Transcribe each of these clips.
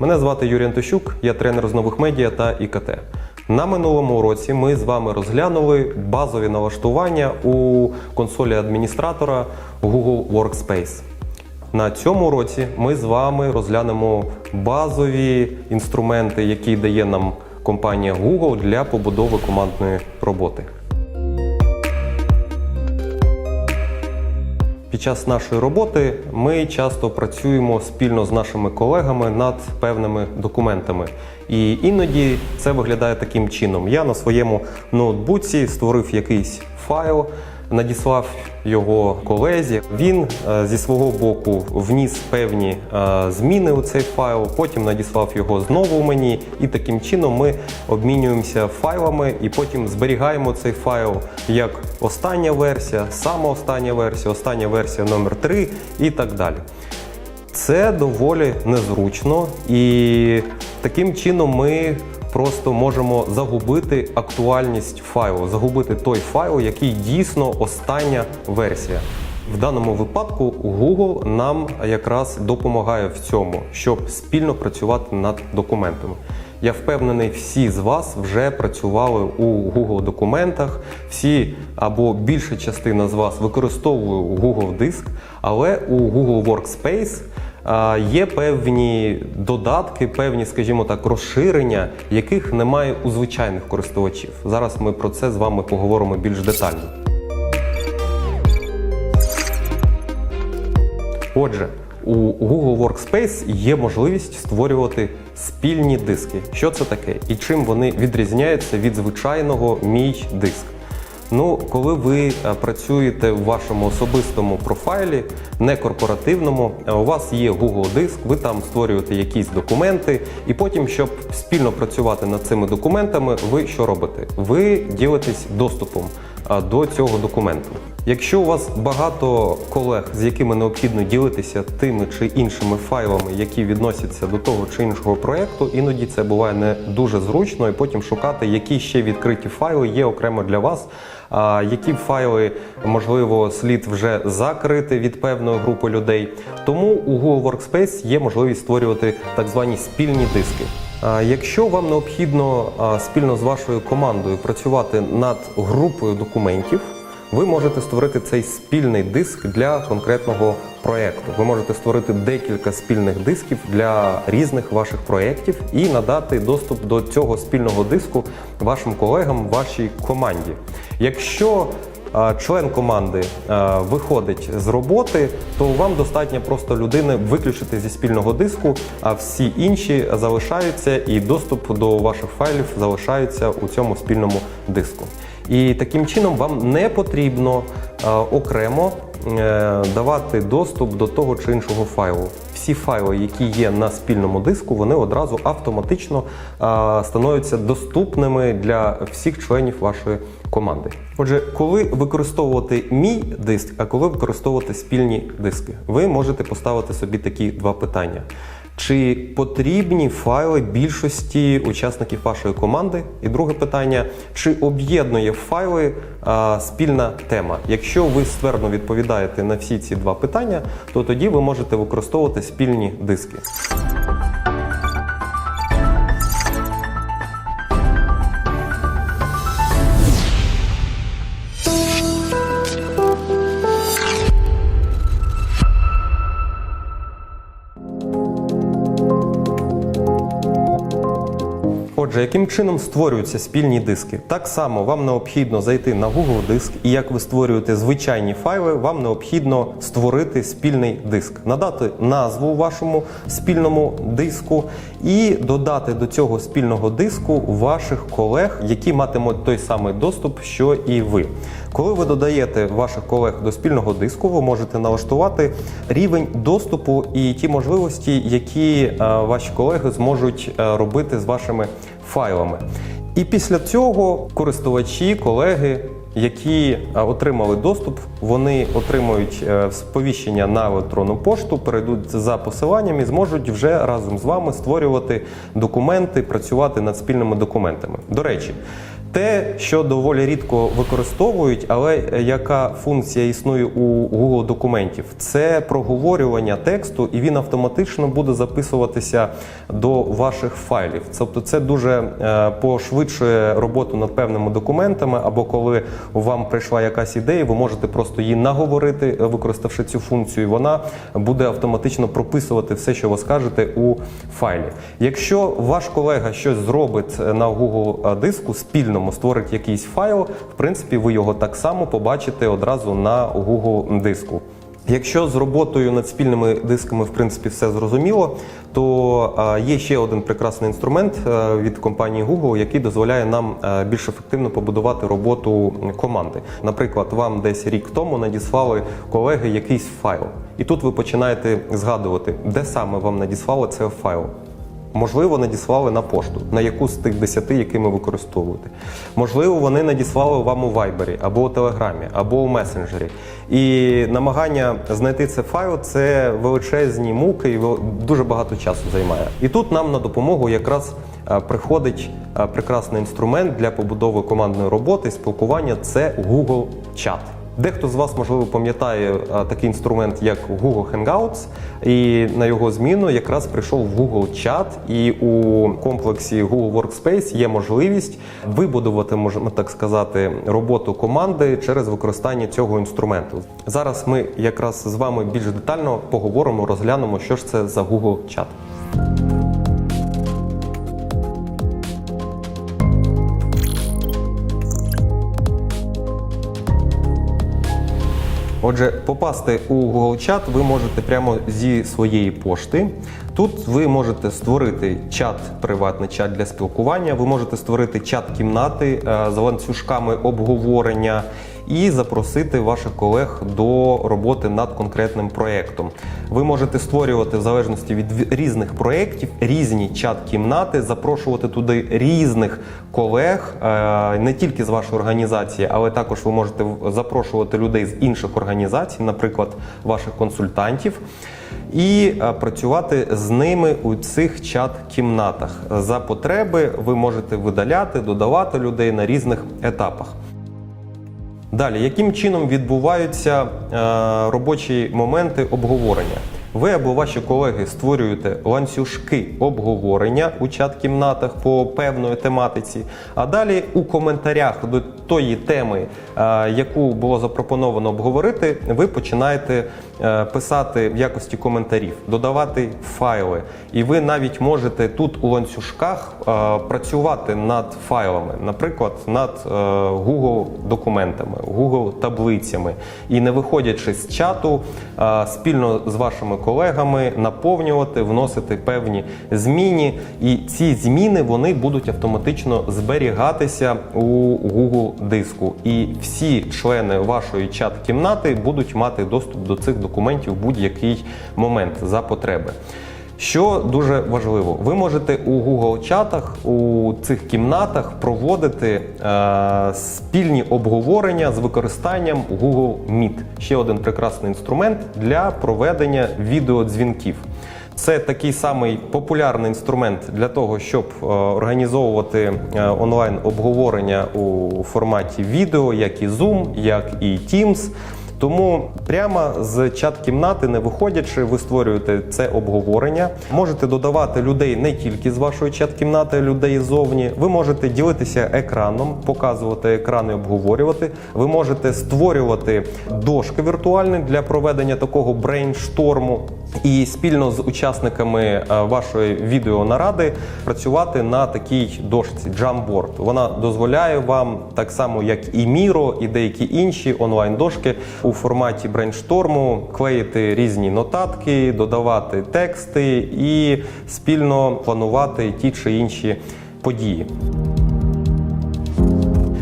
Мене звати Юрій Антощук, я тренер з нових медіа та ІКТ. На минулому уроці ми з вами розглянули базові налаштування у консолі адміністратора Google Workspace. На цьому уроці ми з вами розглянемо базові інструменти, які дає нам компанія Google для побудови командної роботи. Під час нашої роботи ми часто працюємо спільно з нашими колегами над певними документами. І іноді це виглядає таким чином. Я на своєму ноутбуці створив якийсь файл, надіслав його колезі. Він е, зі свого боку вніс певні е, зміни у цей файл, потім надіслав його знову мені, і таким чином ми обмінюємося файлами і потім зберігаємо цей файл як остання версія, сама остання версія, остання версія номер 3 і так далі. Це доволі незручно, і таким чином ми просто можемо загубити актуальність файлу, загубити той файл, який дійсно остання версія. В даному випадку Google нам якраз допомагає в цьому, щоб спільно працювати над документами. Я впевнений, всі з вас вже працювали у Google документах, всі або більша частина з вас використовує Google Диск, але у Google Workspace є певні додатки, певні, скажімо так, розширення, яких немає у звичайних користувачів. Зараз ми про це з вами поговоримо більш детально. Отже, у Google Workspace є можливість створювати спільні диски. Що це таке і чим вони відрізняються від звичайного мій диск? Ну, коли ви е, працюєте в вашому особистому профайлі, не корпоративному, е, у вас є Google Диск, ви там створюєте якісь документи, і потім, щоб спільно працювати над цими документами, ви що робите? Ви ділитесь доступом е, до цього документу. Якщо у вас багато колег, з якими необхідно ділитися тими чи іншими файлами, які відносяться до того чи іншого проєкту, іноді це буває не дуже зручно, і потім шукати, які ще відкриті файли є окремо для вас. Які файли можливо слід вже закрити від певної групи людей. Тому у Google Workspace є можливість створювати так звані спільні диски. Якщо вам необхідно спільно з вашою командою працювати над групою документів, ви можете створити цей спільний диск для конкретного проєкту. Ви можете створити декілька спільних дисків для різних ваших проєктів і надати доступ до цього спільного диску вашим колегам, вашій команді. Якщо член команди виходить з роботи, то вам достатньо просто людини виключити зі спільного диску, а всі інші залишаються і доступ до ваших файлів залишається у цьому спільному диску. І таким чином вам не потрібно а, окремо е, давати доступ до того чи іншого файлу. Всі файли, які є на спільному диску, вони одразу автоматично а, становляться доступними для всіх членів вашої команди. Отже, коли використовувати мій диск, а коли використовувати спільні диски, ви можете поставити собі такі два питання. Чи потрібні файли більшості учасників вашої команди? І друге питання: чи об'єднує файли а, спільна тема? Якщо ви ствердно відповідаєте на всі ці два питання, то тоді ви можете використовувати спільні диски. Отже, яким чином створюються спільні диски? Так само вам необхідно зайти на Google Диск, і як ви створюєте звичайні файли, вам необхідно створити спільний диск, надати назву вашому спільному диску і додати до цього спільного диску ваших колег, які матимуть той самий доступ, що і ви. Коли ви додаєте ваших колег до спільного диску, ви можете налаштувати рівень доступу і ті можливості, які е, ваші колеги зможуть е, робити з вашими файлами. І після цього користувачі, колеги, які е, отримали доступ, вони отримують сповіщення на електронну пошту, перейдуть за посиланням і зможуть вже разом з вами створювати документи, працювати над спільними документами. До речі, Те, що доволі рідко використовують, але яка функція існує у Google документів, це проговорювання тексту, і він автоматично буде записуватися до ваших файлів. Тобто, це дуже е, пошвидшує роботу над певними документами, або коли вам прийшла якась ідея, ви можете просто її наговорити, е, використавши цю функцію, і вона буде автоматично прописувати все, що ви скажете у файлі. Якщо ваш колега щось зробить на Google диску спільному, створить якийсь файл, в принципі, ви його так само побачите одразу на Google диску. Якщо з роботою над спільними дисками в принципі все зрозуміло, то е, є ще один прекрасний інструмент е, від компанії Google, який дозволяє нам е, більш ефективно побудувати роботу команди. Наприклад, вам десь рік тому надіслали колеги якийсь файл, і тут ви починаєте згадувати, де саме вам надіслали цей файл. Можливо, надіслали на пошту, на яку з тих 10, які ми використовуєте. Можливо, вони надіслали вам у Вайбері, або у Телеграмі, або у месенджері. І намагання знайти цей файл це величезні муки і дуже багато часу займає. І тут нам на допомогу якраз е, приходить е, прекрасний інструмент для побудови командної роботи і спілкування це Google Chat. Дехто з вас, можливо, пам'ятає такий інструмент, як Google Hangouts, і на його зміну якраз прийшов Google Chat, і у комплексі Google Workspace є можливість вибудувати, можемо так сказати, роботу команди через використання цього інструменту. Зараз ми якраз з вами більш детально поговоримо, розглянемо, що ж це за Google Chat. Отже, попасти у Google Chat ви можете прямо зі своєї пошти. Тут ви можете створити чат, приватний чат для спілкування. Ви можете створити чат кімнати е, з ланцюжками обговорення і запросити ваших колег до роботи над конкретним проєктом. Ви можете створювати в залежності від різних проєктів різні чат-кімнати, запрошувати туди різних колег, е, не тільки з вашої організації, але також ви можете запрошувати людей з інших організацій, наприклад, ваших консультантів. І е, працювати з ними у цих чат-кімнатах. За потреби ви можете видаляти, додавати людей на різних етапах. Далі, яким чином відбуваються е, робочі моменти обговорення? Ви або ваші колеги створюєте ланцюжки обговорення у чат-кімнатах по певної тематиці, а далі у коментарях до тої теми, е, яку було запропоновано обговорити, ви починаєте писати в якості коментарів, додавати файли. І ви навіть можете тут у ланцюжках е, працювати над файлами, наприклад, над е, Google документами, Google таблицями. І не виходячи з чату, е, спільно з вашими колегами наповнювати, вносити певні зміни. І ці зміни вони будуть автоматично зберігатися у Google диску. І всі члени вашої чат-кімнати будуть мати доступ до цих документів в будь-який момент за потреби. Що дуже важливо, ви можете у Google чатах у цих кімнатах проводити е, спільні обговорення з використанням Google Meet. Ще один прекрасний інструмент для проведення відеодзвінків. Це такий самий популярний інструмент для того, щоб е, організовувати е, онлайн обговорення у форматі відео, як і Zoom, як і Teams. Тому прямо з чат-кімнати, не виходячи, ви створюєте це обговорення. Можете додавати людей не тільки з вашої чат-кімнати, а людей ззовні. Ви можете ділитися екраном, показувати екран і обговорювати. Ви можете створювати дошки віртуальні для проведення такого брейншторму. І спільно з учасниками е, вашої відеонаради працювати на такій дошці Jamboard. Вона дозволяє вам так само, як і Miro, і деякі інші онлайн-дошки у форматі брейншторму клеїти різні нотатки, додавати тексти і спільно планувати ті чи інші події.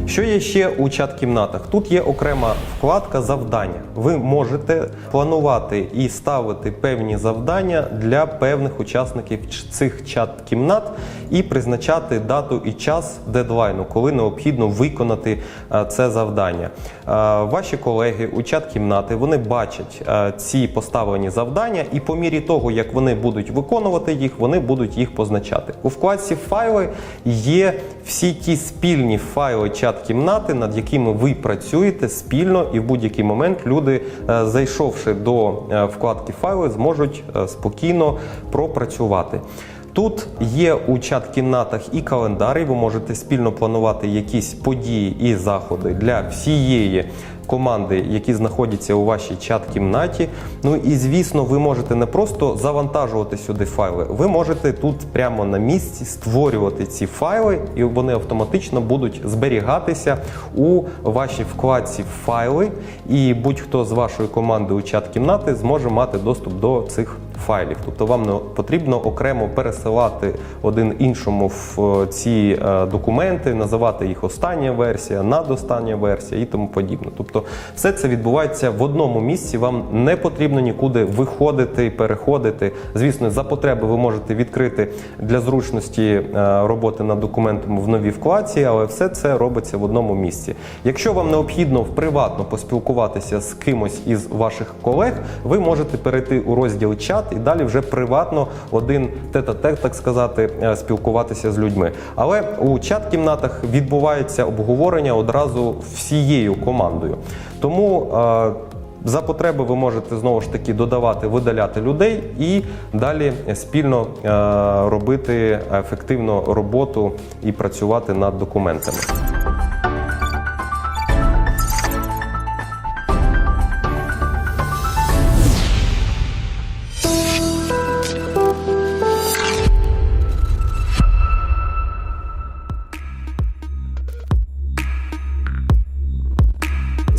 Що є ще у чат-кімнатах? Тут є окрема вкладка завдання. Ви можете планувати і ставити певні завдання для певних учасників цих чат-кімнат і призначати дату і час дедлайну, коли необхідно виконати е, це завдання. Е, Ваші колеги у чат-кімнати вони бачать е, ці поставлені завдання, і по мірі того, як вони будуть виконувати їх, вони будуть їх позначати. У вкладці файли є всі ті спільні файли чат-кімнати, над якими ви працюєте спільно, і в будь-який момент люди, е, зайшовши до е, вкладки файли, зможуть е, спокійно пропрацювати. Тут є у чат-кімнатах і календарі. ви можете спільно планувати якісь події і заходи для всієї команди, які знаходяться у вашій чат-кімнаті. Ну і звісно, ви можете не просто завантажувати сюди файли, ви можете тут прямо на місці створювати ці файли, і вони автоматично будуть зберігатися у вашій вкладці файли. І будь-хто з вашої команди у чат-кімнати зможе мати доступ до цих файлів. Тобто вам не потрібно окремо пересилати один іншому в е, ці е, документи, називати їх остання версія, надостання версія і тому подібне. Тобто, все це відбувається в одному місці. Вам не потрібно нікуди виходити, переходити. Звісно, за потреби ви можете відкрити для зручності е, роботи над документом в новій вкладці, але все це робиться в одному місці. Якщо вам необхідно в приватно поспілкуватися з кимось із ваших колег, ви можете перейти у розділ чат і далі вже приватно один тет-а-тет, так сказати, е, спілкуватися з людьми. Але у чат-кімнатах відбувається обговорення одразу всією командою. Тому е, за потреби ви можете знову ж таки додавати, видаляти людей і далі спільно е, робити ефективно роботу і працювати над документами.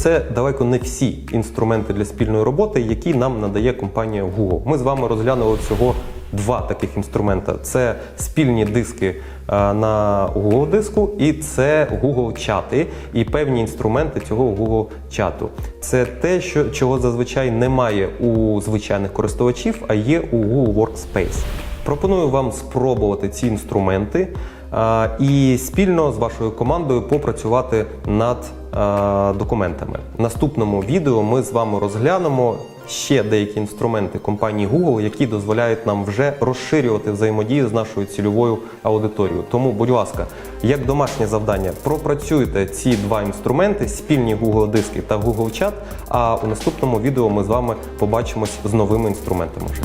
Це далеко не всі інструменти для спільної роботи, які нам надає компанія Google. Ми з вами розглянули всього два таких інструмента: це спільні диски е, на Google диску, і це Google чати і певні інструменти цього Google чату. Це те, що чого зазвичай немає у звичайних користувачів, а є у Google Workspace. Пропоную вам спробувати ці інструменти а, і спільно з вашою командою попрацювати над документами. В наступному відео ми з вами розглянемо ще деякі інструменти компанії Google, які дозволяють нам вже розширювати взаємодію з нашою цільовою аудиторією. Тому, будь ласка, як домашнє завдання, пропрацюйте ці два інструменти: спільні Google диски та Google Chat, А у наступному відео ми з вами побачимось з новими інструментами вже.